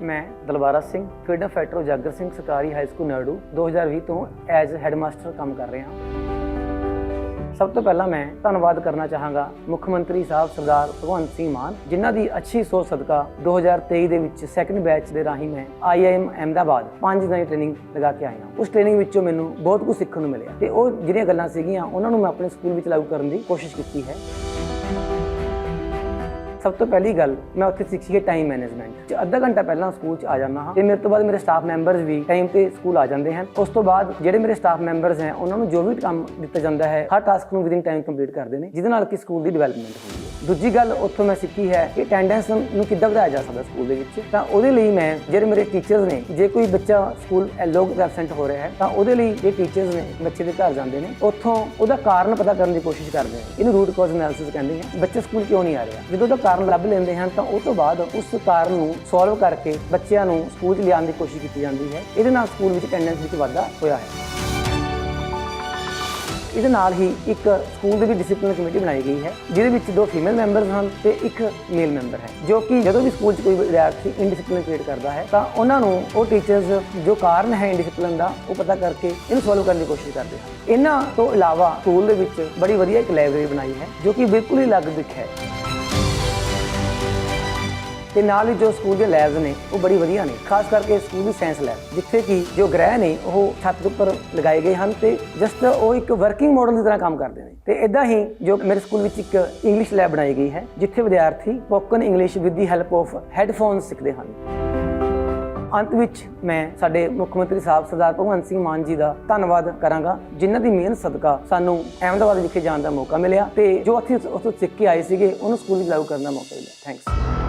ਮੈਂ ਦਲਬਾਰਾ Singh freedom fighter ਉਜਾਗਰ ਸਿੰਘ ਸਰਕਾਰੀ ਹਾਈ ਸਕੂਲ ਨਰਡੂ 2020 ਤੋਂ ਐਜ਼ ਹੈਡਮਾਸਟਰ ਕੰਮ ਕਰ ਰਿਹਾ ਹਾਂ। ਸਭ ਤੋਂ ਪਹਿਲਾਂ ਮੈਂ ਧੰਨਵਾਦ ਕਰਨਾ ਚਾਹਾਂਗਾ ਮੁੱਖ ਮੰਤਰੀ ਸਾਹਿਬ ਸਰਦਾਰ ਭਗਵੰਤ ਸਿੰਘ ਮਾਨ, ਜਿਨ੍ਹਾਂ ਦੀ ਅੱਛੀ ਸੋਚ ਸਦਕਾ 2023 ਦੇ ਵਿੱਚ ਸੈਕੰਡ ਬੈਚ ਦੇ ਰਾਹੀਂ ਮੈਂ ਆਈਆਈਐਮ ਅਹਿਮਦਾਬਾਦ 5 ਦਿਨਾਂ ਦੀ ਟ੍ਰੇਨਿੰਗ ਲਗਾ ਕੇ ਆਇਆ ਉਸ ਟ੍ਰੇਨਿੰਗ ਵਿੱਚੋਂ ਮੈਨੂੰ ਬਹੁਤ ਕੁਝ ਸਿੱਖਣ ਨੂੰ ਮਿਲਿਆ ਤੇ ਉਹ ਜਿਹੜੀਆਂ ਗੱਲਾਂ ਸੀਗੀਆਂ, ਉਹਨਾਂ ਨੂੰ ਮੈਂ ਆਪਣੇ ਸਕੂਲ ਵਿੱਚ ਲਾਗੂ ਕਰਨ ਦੀ ਕੋਸ਼ਿਸ਼ ਕੀਤੀ ਹੈ। ਸਭ ਤੋਂ ਪਹਿਲੀ ਗੱਲ, ਮੈਂ ਉੱਥੇ ਸਿੱਖੀ ਹੈ ਟਾਈਮ ਮੈਨੇਜਮੈਂਟ ਚ ਅੱਧਾ ਘੰਟਾ ਪਹਿਲਾਂ ਸਕੂਲ ਚ ਆ ਜਾਂਦਾ ਹਾਂ, ਤੇ ਮੇਰੇ ਤੋਂ ਬਾਅਦ ਮੇਰੇ ਸਟਾਫ ਮੈਂਬਰਸ ਵੀ ਟਾਈਮ ਤੇ ਸਕੂਲ ਆ ਜਾਂਦੇ ਹਨ। ਉਸ ਤੋਂ ਬਾਅਦ ਜਿਹੜੇ ਮੇਰੇ ਸਟਾਫ ਮੈਂਬਰਸ ਹੈ, ਉਹਨਾਂ ਨੂੰ ਜੋ ਵੀ ਕੰਮ ਦਿੱਤਾ ਜਾਂਦਾ ਹੈ, ਹਰ ਟਾਸਕ ਨੂੰ ਵਿਦਿਨ ਟਾਈਮ ਕੰਪਲੀਟ ਕਰਦੇ ਨੇ, ਜਿਹਦੇ ਨਾਲ ਕਿ ਸਕੂਲ ਦੀ ਡਿਵੈਲਪਮੈਂਟ ਹੁੰਦੀ ਹੈ। ਦੂਜੀ ਗੱਲ ਉੱਥੋਂ ਮੈਂ ਸਿੱਖੀ ਹੈ ਕਿ ਅਟੈਂਡੈਂਸ ਨੂੰ ਕਿੱਦਾਂ ਵਧਾਇਆ ਜਾ ਸਕਦਾ ਸਕੂਲ ਦੇ ਵਿੱਚ। ਤਾਂ ਉਹਦੇ ਲਈ ਮੈਂ, ਜਿਹੜੇ ਮੇਰੇ ਟੀਚਰਸ ਨੇ, ਜੇ ਕੋਈ ਬੱਚਾ ਸਕੂਲ ਲੋਕ ਐਬਸੈਂਟ ਹੋ ਰਿਹਾ ਹੈ, ਤਾਂ ਉਹਦੇ ਲਈ ਜੇ ਟੀਚਰਸ ਨੇ, ਬੱਚੇ ਦੇ ਘਰ ਜਾਂਦੇ ਨੇ, ਉੱਥੋਂ ਉਹਦਾ ਕਾਰਨ ਪਤਾ ਕਰਨ ਦੀ ਕੋਸ਼ਿਸ਼ ਕਰਦੇ ਨੇ। ਇਹਨੂੰ ਰੂਟ ਕਾਜ਼ ਐਨਾਲਿਸਿਸ ਕਹਿੰਦੇ ਆ ਬੱਚੇ ਸਕੂਲ ਕਿਉਂ ਨਹੀਂ ਆ ਰਿਹਾ? ਜਦੋਂ ਉਹਦਾ ਕਾਰਨ ਲੱਭ ਲੈਂਦੇ ਹਨ, ਤਾਂ ਉਹ ਤੋਂ ਬਾਅਦ ਉਸ ਕਾਰਨ ਨੂੰ ਸੋਲਵ ਕਰਕੇ ਬੱਚਿਆਂ ਨੂੰ ਸਕੂਲ 'ਚ ਲਿਆਉਣ ਦੀ ਕੋਸ਼ਿਸ਼ ਕੀਤੀ ਜਾਂਦੀ ਹੈ। ਇਹਦੇ ਨਾਲ ਸਕੂਲ ਵਿੱਚ ਅਟੈਂਡੈਂਸ ਵਿੱਚ ਵਾਧਾ ਹੋਇਆ ਹੈ। ਇਹਦੇ ਨਾਲ ਹੀ ਇੱਕ ਸਕੂਲ ਦੇ ਵਿੱਚ ਡਿਸਪਲਿਨ ਕਮੇਟੀ ਬਣਾਈ ਗਈ ਹੈ, ਜਿਹਦੇ ਵਿੱਚ ਦੋ ਫੀਮੇਲ ਮੈਂਬਰਸ ਹਨ ਤੇ ਇੱਕ ਮੇਲ ਮੈਂਬਰ ਹੈ, ਜੋ ਕਿ ਜਦੋਂ ਵੀ ਸਕੂਲ 'ਚ ਕੋਈ ਵਿਦਿਆਰਥੀ ਇਨਡਿਸਪਲਿਨ ਕ੍ਰੀਏਟ ਕਰਦਾ ਹੈ, ਤਾਂ ਉਹਨਾਂ ਨੂੰ ਉਹ ਟੀਚਰਸ ਜੋ ਕਾਰਨ ਹੈ ਇਨਡਿਸਪਲਿਨ ਦਾ, ਉਹ ਪਤਾ ਕਰਕੇ ਇਹਨੂੰ ਸੋਲਵ ਕਰਨ ਦੀ ਕੋਸ਼ਿਸ਼ ਕਰਦੇ ਹਨ। ਇਹਨਾਂ ਤੋਂ ਇਲਾਵਾ ਸਕੂਲ ਦੇ ਵਿੱਚ ਬੜੀ ਵਧੀਆ ਇੱਕ ਲਾਇਬ੍ਰੇਰੀ ਬਣਾਈ ਹੈ, ਜੋ ਕਿ ਬਿਲਕੁਲ ਹੀ ਅਲੱਗ ਦਿਖ ਹੈ। ਤੇ ਨਾਲ ਹੀ ਜੋ ਸਕੂਲ ਦੇ ਲੈਬਸ ਨੇ, ਉਹ ਬੜੀ ਵਧੀਆ ਨੇ। ਖਾਸ ਕਰਕੇ ਸਕੂਲ ਦੀ ਸਾਇੰਸ ਲੈਬ, ਜਿੱਥੇ ਕਿ ਜੋ ਗ੍ਰਹਿ ਨੇ, ਉਹ ਛੱਤ ਦੇ ਉੱਪਰ ਲਗਾਏ ਗਏ ਹਨ ਤੇ ਜਸਟ ਉਹ ਇੱਕ ਵਰਕਿੰਗ ਮਾਡਲ ਦੀ ਤਰ੍ਹਾਂ ਕੰਮ ਕਰਦੇ ਨੇ। ਤੇ ਇਦਾਂ ਹੀ ਜੋ ਮੇਰੇ ਸਕੂਲ ਵਿੱਚ ਇੱਕ ਇੰਗਲਿਸ਼ ਲੈਬ ਬਣਾਈ ਗਈ ਹੈ, ਜਿੱਥੇ ਵਿਦਿਆਰਥੀ spoken English with the help of headphone ਸਿੱਖਦੇ ਹਨ। ਅੰਤ ਵਿੱਚ ਮੈਂ ਸਾਡੇ ਮੁੱਖ ਮੰਤਰੀ ਸਾਹਿਬ ਸਰਦਾਰ ਭਗਵੰਤ ਸਿੰਘ ਮਾਨ ਜੀ ਦਾ ਧੰਨਵਾਦ ਕਰਾਂਗਾ, ਜਿਨ੍ਹਾਂ ਦੀ ਮਿਹਨਤ ਸਦਕਾ ਸਾਨੂੰ ਅਹਿਮਦਾਬਾਦ ਵਿਖੇ ਜਾਣ ਦਾ ਮੌਕਾ ਮਿਲਿਆ ਤੇ ਜੋ ਅਸੀਂ ਉੱਥੋਂ ਸਿੱਖ ਕੇ ਆਏ ਸੀਗੇ, ਉਹਨੂੰ ਸਕੂਲ ਵਿੱਚ ਲਾਗੂ ਕਰਨ ਦਾ ਮੌਕਾ ਮਿਲਿਆ। ਥੈਂਕਸ